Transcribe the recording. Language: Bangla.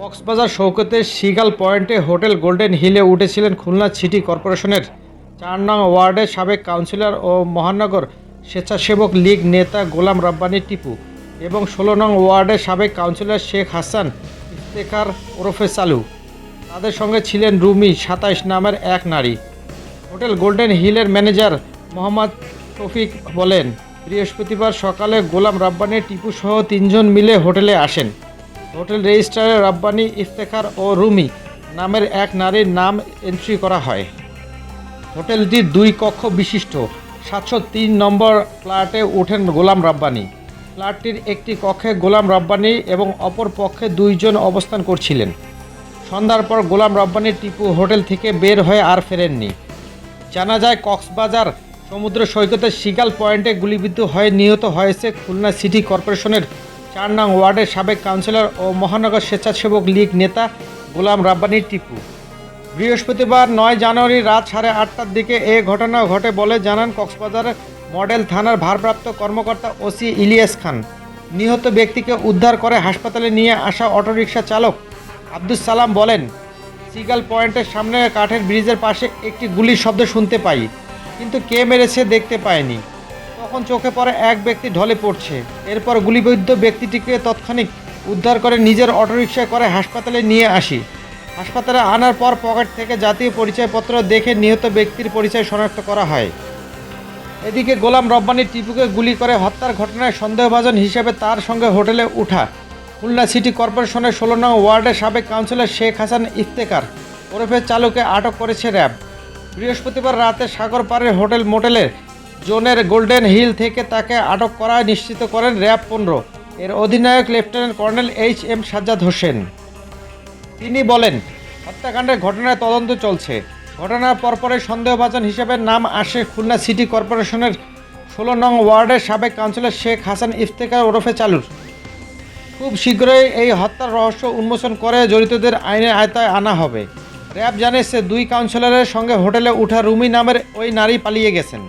কক্সবাজার শৌকতের সিগাল পয়েন্টে হোটেল গোল্ডেন হিলে উঠেছিলেন খুলনা সিটি কর্পোরেশনের। চার নং ওয়ার্ডের সাবেক কাউন্সিলর ও মহানগর স্বেচ্ছাসেবক লীগ নেতা গোলাম রাব্বানি টিপু এবং ষোলো নং ওয়ার্ডের সাবেক কাউন্সিলর শেখ হাসান ইফতেখার ওরফে চালু। তাদের সঙ্গে ছিলেন রুমি সাতাইশ নামের এক নারী। হোটেল গোল্ডেন হিলের ম্যানেজার মোহাম্মদ শফিক বলেন, বৃহস্পতিবার সকালে গোলাম রাব্বানি, টিপু সহ তিনজন মিলে হোটেলে আসেন। হোটেল রেজিস্ট্রারে রাব্বানি, ইফতেখার ও রুমি নামের এক নারীর নাম এন্ট্রি করা হয়। হোটেলটি দুই কক্ষ বিশিষ্ট। সাতশো তিন নম্বর ফ্ল্যাটে ওঠেন গোলাম রাব্বানি। ফ্ল্যাটটির একটি কক্ষে গোলাম রাব্বানি এবং অপর পক্ষে দুইজন অবস্থান করছিলেন। সন্ধ্যার পর গোলাম রাব্বানি টিপু হোটেল থেকে বের হয়ে আর ফেরেননি। জানা যায়, কক্সবাজার সমুদ্র সৈকতের শিগাল পয়েন্টে গুলিবিদ্ধ হয়ে নিহত হয়েছে খুলনা সিটি কর্পোরেশনের চার নং ওয়ার্ডের সাবেক কাউন্সিলর ও মহানগর স্বেচ্ছাসেবক লীগ নেতা গোলাম রাব্বানি টিপু। বৃহস্পতিবার নয় জানুয়ারি রাত সাড়ে আটটার দিকে এ ঘটনা ঘটে বলে জানান কক্সবাজার মডেল থানার ভারপ্রাপ্ত কর্মকর্তা ওসি ইলিয়াস খান। নিহত ব্যক্তিকে উদ্ধার করে হাসপাতালে নিয়ে আসা অটোরিকশা চালক আব্দুস সালাম বলেন, সিগাল পয়েন্টের সামনে কাঠের ব্রিজের পাশে একটি গুলির শব্দ শুনতে পাই, কিন্তু কে মেরেছে দেখতে পাইনি। তখন চোখে পড়ে এক ব্যক্তি ঢলে পড়ছে, এরপর গুলিবিদ্ধ ব্যক্তিটিকে তৎক্ষণিক উদ্ধার করে নিজের অটোরিকশায় করে হাসপাতালে নিয়ে আসি। হাসপাতালে আনার পর পকেট থেকে জাতীয় পরিচয়পত্র দেখে নিহত ব্যক্তির পরিচয় শনাক্ত করা হয়। এদিকে গোলাম রব্বানি টিপুকে গুলি করে হত্যার ঘটনায় সন্দেহভাজন হিসেবে তার সঙ্গে হোটেলে উঠা। খুলনা সিটি কর্পোরেশনের ষোলো নং ওয়ার্ডের সাবেক কাউন্সিলর শেখ হাসান ইফতেকার ওরফে চালুকে আটক করেছে র্যাব। বৃহস্পতিবার রাতে সাগর পাড়ের হোটেল মোটেলের জোনের গোল্ডেন হিল থেকে তাকে আটক করা নিশ্চিত করেন র্যাব পনেরো। এর অধিনায়ক lieutenant colonel H M Sajjad Hossain. তিনি বলেন, হত্যাকাণ্ডের ঘটনায় তদন্ত চলছে। ঘটনার পরপরই সন্দেহভাজন হিসেবে নাম আসে খুলনা সিটি কর্পোরেশনের ষোলো নং ওয়ার্ডের সাবেক কাউন্সিলর শেখ হাসান ইফতেকার ওরফে চালুর। খুব শীঘ্রই এই হত্যার রহস্য উন্মোচন করে জড়িতদের আইনের আয়তায় আনা হবে। র্যাব জানিয়েছে, দুই কাউন্সিলরের সঙ্গে হোটেলে উঠা রুমি নামের ওই নারী পালিয়ে গেছেন।